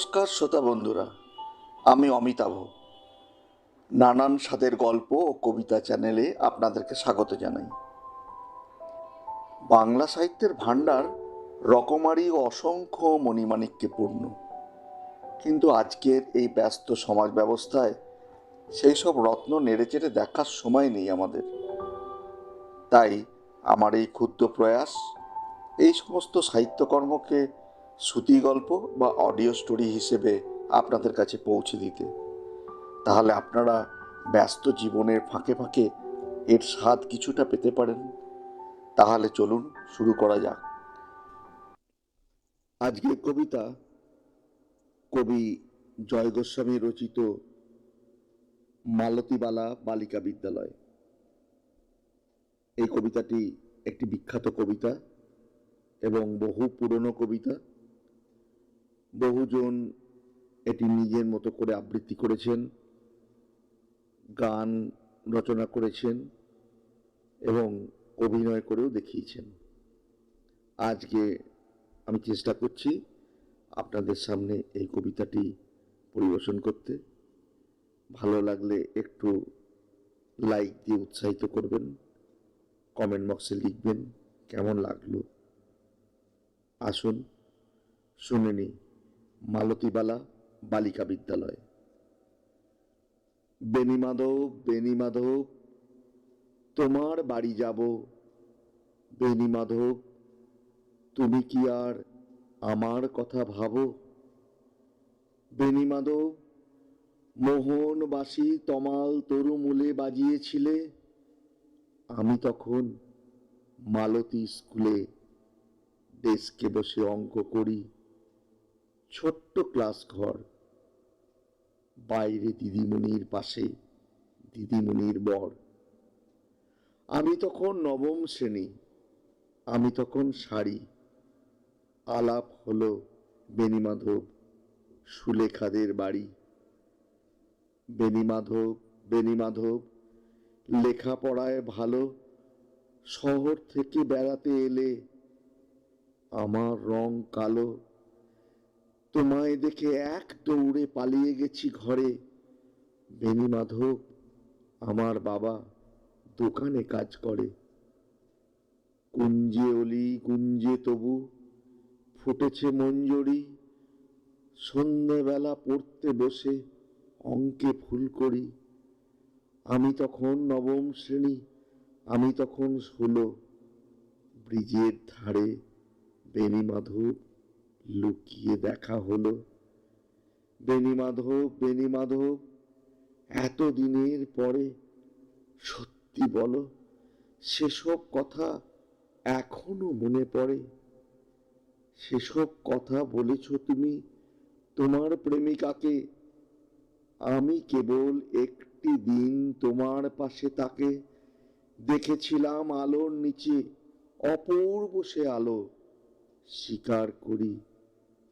নমস্কার শ্রোতা বন্ধুরা, আমি অমিতাভ। নানান স্বাদের গল্প ও কবিতা চ্যানেলে আপনাদেরকে স্বাগত জানাই। বাংলা সাহিত্যের ভাণ্ডার রকমারি ও অসংখ্য মণিমাণিক্যে পূর্ণ। কিন্তু আজকের এই ব্যস্ত সমাজ ব্যবস্থায় সেই সব রত্ন নেড়েচেড়ে দেখার সময় নেই আমাদের। তাই আমার এই ক্ষুদ্র প্রয়াস, এই সমস্ত সাহিত্যকর্মকে শ্রুতি গল্প বা অডিও স্টোরি হিসেবে আপনাদের কাছে পৌঁছে দিতে। তাহলে আপনারা ব্যস্ত জীবনের ফাঁকে ফাঁকে এর স্বাদ কিছুটা পেতে পারেন। তাহলে চলুন শুরু করা যাক। আজকের কবিতা কবি জয় গোস্বামী রচিত মালতীবালা বালিকা বিদ্যালয়। এই কবিতাটি একটি বিখ্যাত কবিতা এবং বহু পুরনো কবিতা। বহুজন এটি নিজের মতো করে আবৃত্তি করেছেন, গান রচনা করেছেন এবং অভিনয় করেও দেখিয়েছেন। আজকে আমি চেষ্টা করছি আপনাদের সামনে এই কবিতাটি পরিবেশন করতে। ভালো লাগলে একটু লাইক দিয়ে উৎসাহিত করবেন, কমেন্ট বক্সে লিখবেন, কেমন লাগল? আসুন, শুনে নি মালতীবালা বালিকা বিদ্যালয়। বেনিমাধব বেনিমাধব তোমার বাড়ি যাব। বেনিমাধব তুমি কি আর আমার কথা ভাবো? বেনিমাধব মোহনবাসী তমাল তরু তরুমূলে বাজিয়েছিলে। আমি তখন মালতী স্কুলে ডেস্কে বসে অঙ্ক করি। ছোট্ট ক্লাস ঘর বাইরে দিদিমণির পাশে দিদিমণির বর। আমি তখন নবম শ্রেণি। আমি তখন শাড়ি। আলাপ হলো বেনিমাধব সুলেখাদের বাড়ি। বেনিমাধব বেনিমাধব লেখাপড়ায় ভালো, শহর থেকে বেড়াতে এলে আমার রং কালো তোমায় দেখে এক দৌড়ে পালিয়ে গেছি ঘরে। বেনি মাধব, আমার বাবা দোকানে কাজ করে। কুঞ্জে অলি, কুঞ্জে তবু, ফুটেছে মঞ্জরি। সন্ধ্যেবেলা পড়তে বসে অঙ্কে ফুল করি। আমি তখন নবম শ্রেণি, আমি তখন ষোলো। ব্রিজের ধারে বেনিমাধব লুকিয়ে দেখা হলো। বেনিমাধব বেনিমাধব এত দিনের পরে সত্যি বলো, সেসব কথা এখনও মনে পড়ে? সেসব কথা বলেছ তুমি তোমার প্রেমিকাকে? আমি কেবল একটি দিন তোমার পাশে তাকে দেখেছিলাম আলোর নিচে, অপূর্ব সে আলো স্বীকার করি।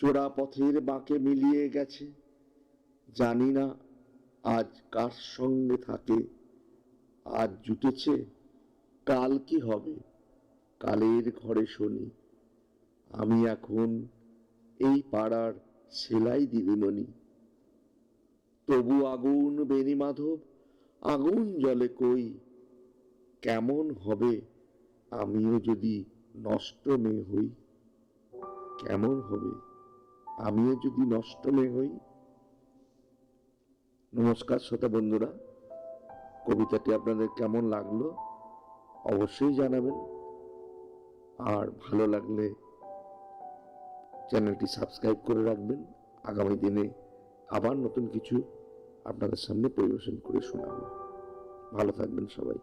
চোরা পথের বাঁকে মিলিয়ে গেছে। জানি না আজ কার সঙ্গে থাকে। আজ জুটেছে, কাল কি হবে? কালের ঘরে শুনি। আমি এখন এই পাড়ার সেলাই দিদিমণি। তবু আগুন বেনি মাধব, আগুন জলে কই? কেমন হবে? আমিও যদি নষ্ট মেয়ে হই, কেমন হবে? আমিও যদি নষ্ট মেয়ে হই, নমস্কার শ্রোতা বন্ধুরা। কবিতাটি আপনাদের কেমন লাগল অবশ্যই জানাবেন। আর ভালো লাগলে চ্যানেলটি সাবস্ক্রাইব করে রাখবেন। আগামী দিনে আবার নতুন কিছু আপনাদের সামনে পরিবেশন করে শোনাবো। ভালো থাকবেন সবাই।